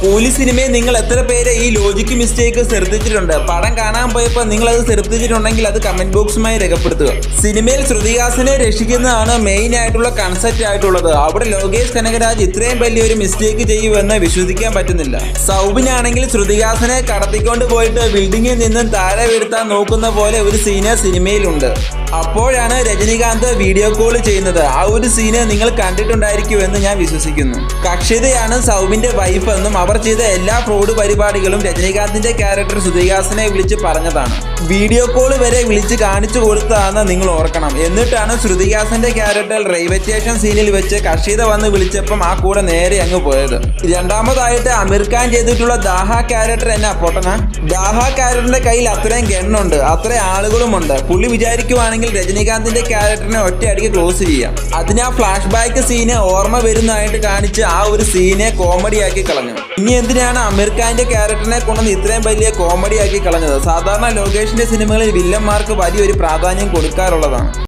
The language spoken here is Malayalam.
O കൂലി സിനിമയെ നിങ്ങൾ എത്ര പേര് ഈ ലോജിക്ക് മിസ്റ്റേക്ക് ശ്രദ്ധിച്ചിട്ടുണ്ട്? പടം കാണാൻ പോയപ്പോൾ നിങ്ങൾ അത് ശ്രദ്ധിച്ചിട്ടുണ്ടെങ്കിൽ അത് കമന്റ് ബോക്സുമായി രേഖപ്പെടുത്തുക. സിനിമയിൽ ശ്രുതിഹാസനെ രക്ഷിക്കുന്നതാണ് മെയിൻ ആയിട്ടുള്ള കൺസെപ്റ്റ് ആയിട്ടുള്ളത്. അവിടെ ലോകേഷ് കനകരാജ് ഇത്രയും വലിയൊരു മിസ്റ്റേക്ക് ചെയ്യുമെന്ന് വിശ്വസിക്കാൻ പറ്റുന്നില്ല. സൗബിനാണെങ്കിൽ ശ്രുതിഹാസനെ കടത്തിക്കൊണ്ട് പോയിട്ട് ബിൽഡിങ്ങിൽ നിന്നും താഴെ വീഴ്ത്താൻ നോക്കുന്ന പോലെ ഒരു സീന് സിനിമയിലുണ്ട്. അപ്പോഴാണ് രജനികാന്ത് വീഡിയോ കോൾ ചെയ്യുന്നത്. ആ ഒരു സീന് നിങ്ങൾ കണ്ടിട്ടുണ്ടായിരിക്കുമെന്ന് ഞാൻ വിശ്വസിക്കുന്നു. കക്ഷിതയാണ് സൗബിന്റെ വൈഫ് എന്നും അവർ ചെയ്ത എല്ലാ ഫ്രോഡ് പരിപാടികളും രജനീകാന്തിന്റെ ക്യാരക്ടർ സുധികാസനെ വിളിച്ച് പറഞ്ഞതാണ്. വീഡിയോ കോൾ വരെ വിളിച്ച് കാണിച്ചു കൊടുത്തതാണെന്ന് നിങ്ങൾ ഓർക്കണം. എന്നിട്ടാണ് ശ്രുതിഹാസന്റെ ക്യാരക്ടർ റെയിൽവേ സ്റ്റേഷൻ സീനിൽ വെച്ച് കഷീത വന്ന് വിളിച്ചപ്പം ആ കൂടെ നേരെ അങ്ങ് പോയത്. രണ്ടാമതായിട്ട് അമീർ ഖാൻ ചെയ്തിട്ടുള്ള ദാഹ ക്യാരക്ടർ എന്നാ? പൊട്ടന? ദാഹ ക്യാരക്ടറിന്റെ കയ്യിൽ അത്രയും ഗണ്ണുണ്ട് അത്രയും ആളുകളുമുണ്ട്. പുള്ളി വിചാരിക്കുവാണെങ്കിൽ രജനീകാന്തിന്റെ ക്യാരക്ടറിനെ ഒറ്റയടിക്ക് ക്ലോസ് ചെയ്യാം. അതിന് ഫ്ലാഷ് ബാക്ക് സീന് ഓർമ്മ വരുന്നതായിട്ട് കാണിച്ച് ആ ഒരു സീനെ കോമഡിയാക്കി കളഞ്ഞു. ഇനി എന്തിനാണ് അമീർ ഖാന്റെ ക്യാരക്ടറിനെ കൊണ്ടുവന്ന് ഇത്രയും വലിയ കോമഡിയാക്കി കളഞ്ഞത്? സാധാരണ ലോകേഷിന്റെ സിനിമകളിൽ വില്ലന്മാർക്ക് വലിയൊരു പ്രാധാന്യം കൊടുക്കാറുള്ളതാണ്.